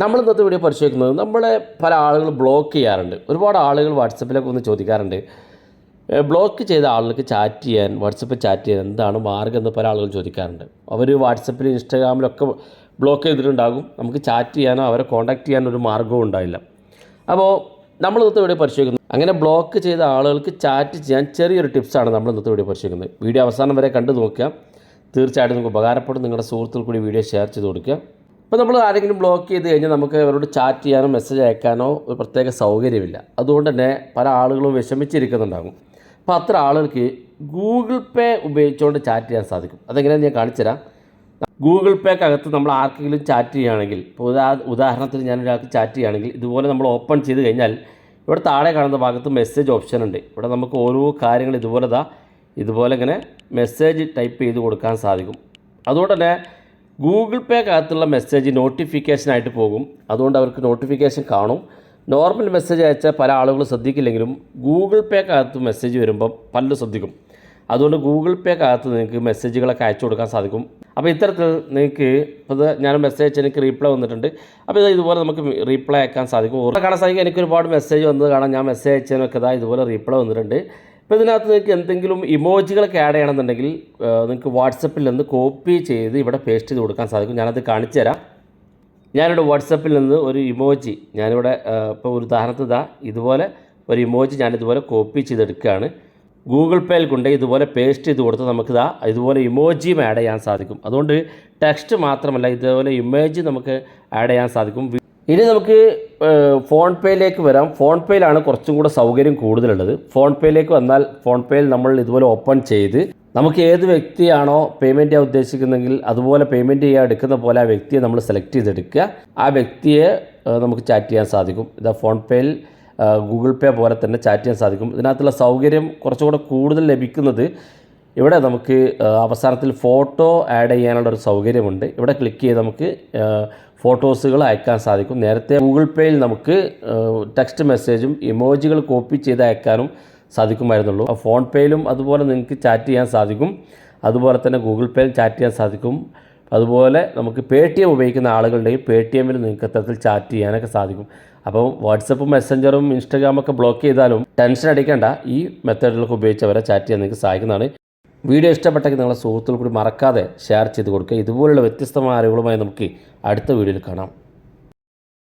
നമ്മൾ ഇന്നത്തെ വീഡിയോ പരിശോധിക്കുന്നത് നമ്മളെ പല ആളുകൾ ബ്ലോക്ക് ചെയ്യാറുണ്ട്. ഒരുപാട് ആളുകൾ വാട്സപ്പിലൊക്കെ ഒന്ന് ചോദിക്കാറുണ്ട്. ബ്ലോക്ക് ചെയ്ത ആളുകൾക്ക് ചാറ്റ് ചെയ്യാൻ വാട്സപ്പിൽ ചാറ്റ് ചെയ്യാൻ എന്താണ് മാർഗം എന്ന് പല ആളുകൾ ചോദിക്കാറുണ്ട്. അവർ വാട്സപ്പിൽ ഇൻസ്റ്റാഗ്രാമിലൊക്കെ ബ്ലോക്ക് ചെയ്തിട്ടുണ്ടാകും. നമുക്ക് ചാറ്റ് ചെയ്യാനോ അവരെ കോൺടാക്റ്റ് ചെയ്യാനോ ഒരു മാർഗവും ഉണ്ടാവില്ല അപ്പോൾ നമ്മൾ ഇന്നത്തെ വീഡിയോ പരിശോധിക്കുന്നത് അങ്ങനെ ബ്ലോക്ക് ചെയ്ത ആളുകൾക്ക് ചാറ്റ് ചെയ്യാൻ ചെറിയൊരു ടിപ്സാണ് നമ്മൾ ഇന്നത്തെ വീഡിയോ പരിശോധിക്കുന്നത്. വീഡിയോ അവസാനം വരെ കണ്ടു നോക്കുക. തീർച്ചയായിട്ടും നിങ്ങൾക്ക് ഉപകാരപ്പെടും. നിങ്ങളുടെ സുഹൃത്തുക്കൾ കൂടി വീഡിയോ ഷെയർ ചെയ്ത് കൊടുക്കുക. ഇപ്പോൾ നമ്മൾ ആരെങ്കിലും ബ്ലോക്ക് ചെയ്ത് കഴിഞ്ഞാൽ നമുക്ക് അവരോട് ചാറ്റ് ചെയ്യാനോ മെസ്സേജ് അയക്കാനോ ഒരു പ്രത്യേക സൗകര്യമില്ല. അതുകൊണ്ട് തന്നെ പല ആളുകളും വിഷമിച്ചിരിക്കുന്നുണ്ടാകും. അപ്പോൾ അത്ര ആളുകൾക്ക് ഗൂഗിൾ പേ ഉപയോഗിച്ചുകൊണ്ട് ചാറ്റ് ചെയ്യാൻ സാധിക്കും. അതെങ്ങനെയാണെന്ന് ഞാൻ കാണിച്ചുതരാം ഗൂഗിൾ പേക്കകത്ത് നമ്മൾ ആർക്കെങ്കിലും ചാറ്റ് ചെയ്യുകയാണെങ്കിൽ ഇപ്പോൾ ഉദാ ഉദാഹരണത്തിന് ഞാൻ ഒരാൾക്ക് ചാറ്റ് ചെയ്യുകയാണെങ്കിൽ ഇതുപോലെ നമ്മൾ ഓപ്പൺ ചെയ്ത് കഴിഞ്ഞാൽ ഇവിടെ താഴെ കാണുന്ന ഭാഗത്ത് മെസ്സേജ് ഓപ്ഷൻ ഉണ്ട്. ഇവിടെ നമുക്ക് ഓരോ കാര്യങ്ങൾ ഇതുപോലെ ഇതുപോലെ ഇങ്ങനെ മെസ്സേജ് ടൈപ്പ് ചെയ്ത് കൊടുക്കാൻ സാധിക്കും. അതുകൊണ്ട് തന്നെ ഗൂഗിൾ പേക്കകത്തുള്ള മെസ്സേജ് നോട്ടിഫിക്കേഷനായിട്ട് പോകും. അതുകൊണ്ട് അവർക്ക് നോട്ടിഫിക്കേഷൻ കാണും. നോർമൽ മെസ്സേജ് അയച്ചാൽ പല ആളുകളും ശ്രദ്ധിക്കില്ലെങ്കിലും ഗൂഗിൾ പേക്കകത്ത് മെസ്സേജ് വരുമ്പം പലരും ശ്രദ്ധിക്കും. അതുകൊണ്ട് ഗൂഗിൾ പേക്കകത്ത് നിങ്ങൾക്ക് മെസ്സേജുകളൊക്കെ അയച്ചു കൊടുക്കാൻ സാധിക്കും. അപ്പോൾ ഇത്തരത്തിൽ നിങ്ങൾക്ക് ഇപ്പോൾ ഞാൻ മെസ്സേജ് അയച്ചാൽ എനിക്ക് റീപ്ലൈ വന്നിട്ടുണ്ട്. അപ്പോൾ ഇത് ഇതുപോലെ നമുക്ക് റീപ്ലൈ അയക്കാൻ സാധിക്കും. ഓർമ്മ കാണാൻ സാധിക്കും എനിക്ക് ഒരുപാട് മെസ്സേജ് വന്നത് കാണാൻ ഞാൻ മെസ്സേജ് അയച്ചതിനൊക്കെ ഇതാ ഇതുപോലെ റീപ്ലൈ വന്നിട്ടുണ്ട്. ഇപ്പോൾ ഇതിനകത്ത് നിങ്ങൾക്ക് എന്തെങ്കിലും ഇമോജികളൊക്കെ ആഡ് ചെയ്യണമെന്നുണ്ടെങ്കിൽ നിങ്ങൾക്ക് വാട്സപ്പിൽ നിന്ന് കോപ്പി ചെയ്ത് ഇവിടെ പേസ്റ്റ് ചെയ്ത് കൊടുക്കാൻ സാധിക്കും. ഞാനത് കാണിച്ചു തരാം. ഞാനിവിടെ വാട്സപ്പിൽ നിന്ന് ഒരു ഇമോജി ഞാനിവിടെ ഇപ്പോൾ ഒരു ഉദാഹരണത്തിൽ ഇതാ ഇതുപോലെ ഒരു ഇമോജി ഞാനിതുപോലെ കോപ്പി ചെയ്തെടുക്കുകയാണ്. ഗൂഗിൾ പേയിൽ കൊണ്ട് ഇതുപോലെ പേസ്റ്റ് ചെയ്ത് കൊടുത്ത് നമുക്ക് ഇതാ ഇതുപോലെ ഇമോജിയും ആഡ് ചെയ്യാൻ സാധിക്കും. അതുകൊണ്ട് ടെക്സ്റ്റ് മാത്രമല്ല ഇതുപോലെ ഇമേജ് നമുക്ക് ആഡ് ചെയ്യാൻ സാധിക്കും. ഇനി നമുക്ക് ഫോൺ പേയിലേക്ക് വരാം. ഫോൺ പേയിലാണ് കുറച്ചും കൂടെ സൗകര്യം കൂടുതലുള്ളത്. ഫോൺ പേയിലേക്ക് വന്നാൽ ഫോൺ പേയിൽ നമ്മൾ ഇതുപോലെ ഓപ്പൺ ചെയ്ത് നമുക്ക് ഏത് വ്യക്തിയാണോ പേയ്മെന്റ് ചെയ്യാൻ ഉദ്ദേശിക്കുന്നെങ്കിൽ അതുപോലെ പേയ്മെന്റ് ചെയ്യാൻ എടുക്കുന്ന പോലെ ആ വ്യക്തിയെ നമ്മൾ സെലക്ട് ചെയ്തെടുക്കുക. ആ വ്യക്തിയെ നമുക്ക് ചാറ്റ് ചെയ്യാൻ സാധിക്കും. ഇതാ ഫോൺ പേയിൽ ഗൂഗിൾ പേ പോലെ തന്നെ ചാറ്റ് ചെയ്യാൻ സാധിക്കും. ഇതിനകത്തുള്ള സൗകര്യം കുറച്ചുകൂടെ കൂടുതൽ ലഭിക്കുന്നത് ഇവിടെ നമുക്ക് അവസാനത്തിൽ ഫോട്ടോ ആഡ് ചെയ്യാനുള്ള ഒരു സൗകര്യമുണ്ട്. ഇവിടെ ക്ലിക്ക് ചെയ്ത് നമുക്ക് ഫോട്ടോസുകൾ അയക്കാൻ സാധിക്കും. നേരത്തെ ഗൂഗിൾ പേയിൽ നമുക്ക് ടെക്സ്റ്റ് മെസ്സേജും ഇമോജികൾ കോപ്പി ചെയ്ത് അയക്കാനും സാധിക്കുമായിരുന്നുള്ളൂ. ഫോൺ പേയിലും അതുപോലെ നിങ്ങൾക്ക് ചാറ്റ് ചെയ്യാൻ സാധിക്കും. അതുപോലെ തന്നെ ഗൂഗിൾ പേയിൽ ചാറ്റ് ചെയ്യാൻ സാധിക്കും. അതുപോലെ നമുക്ക് പേ ടി എം ഉപയോഗിക്കുന്ന ആളുകളുടെയും പേ ടി എമ്മിൽ നിങ്ങൾക്ക് അത്തരത്തിൽ ചാറ്റ് ചെയ്യാനൊക്കെ സാധിക്കും. അപ്പോൾ വാട്സപ്പും മെസ്സഞ്ചറും ഇൻസ്റ്റാഗ്രാമൊക്കെ ബ്ലോക്ക് ചെയ്താലും ടെൻഷൻ അടിക്കേണ്ട. ഈ മെത്തേഡുകളൊക്കെ ഉപയോഗിച്ച് അവരെ ചാറ്റ് ചെയ്യാൻ നിങ്ങൾക്ക് സഹായിക്കുന്നതാണ്. വീഡിയോ ഇഷ്ടപ്പെട്ടെങ്കിൽ നിങ്ങളുടെ സുഹൃത്തുക്കൾ കൂടി മറക്കാതെ ഷെയർ ചെയ്ത് കൊടുക്കുക. ഇതുപോലുള്ള വ്യത്യസ്തമായ അറിവുകളുമായി നമുക്ക് അടുത്ത വീഡിയോയിൽ കാണാം.